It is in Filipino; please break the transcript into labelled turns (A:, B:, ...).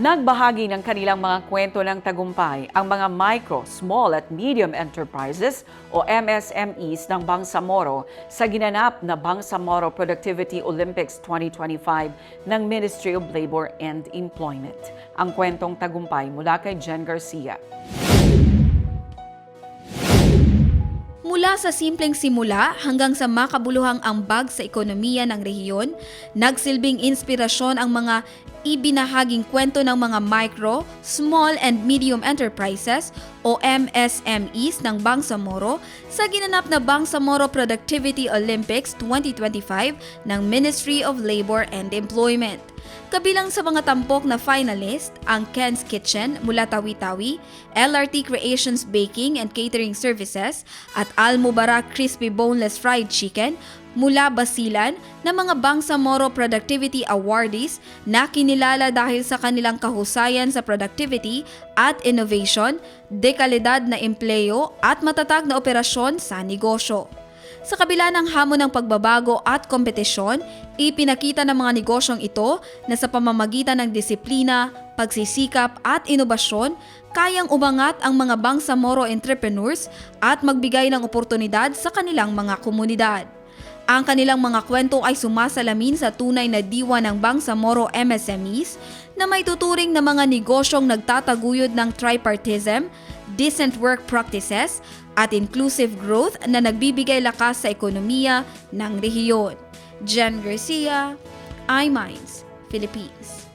A: Nagbahagi ng kanilang mga kwento ng tagumpay ang mga micro, small at medium enterprises o MSMEs ng Bangsamoro sa ginanap na Bangsamoro Productivity Olympics 2025 ng Ministry of Labor and Employment. Ang kwentong tagumpay mula kay Jen Garcia.
B: Mula sa simpleng simula hanggang sa makabuluhang ambag sa ekonomiya ng rehiyon, nagsilbing inspirasyon ang mga ibinahaging kwento ng mga micro, small and medium enterprises o MSMEs ng Bangsamoro sa ginanap na Bangsamoro Productivity Olympics 2025 ng Ministry of Labor and Employment. Kabilang sa mga tampok na finalist ang Ken's Kitchen mula Tawi-Tawi, LRT Creations Baking and Catering Services at Al Mubarak Crispy Boneless Fried Chicken mula Basilan na mga Bangsamoro Productivity Awardees na kinilala dahil sa kanilang kahusayan sa productivity at innovation, dekalidad na empleyo at matatag na operasyon sa negosyo. Sa kabila ng hamon ng pagbabago at kompetisyon, ipinakita ng mga negosyong ito na sa pamamagitan ng disiplina, pagsisikap at inobasyon, kayang umangat ang mga Bangsamoro entrepreneurs at magbigay ng oportunidad sa kanilang mga komunidad. Ang kanilang mga kwento ay sumasalamin sa tunay na diwa ng Bangsamoro MSMEs na may tuturing na mga negosyong nagtataguyod ng tripartism, decent work practices, at inclusive growth na nagbibigay lakas sa ekonomiya ng rehiyon. Jen Garcia, iMinds, Philippines.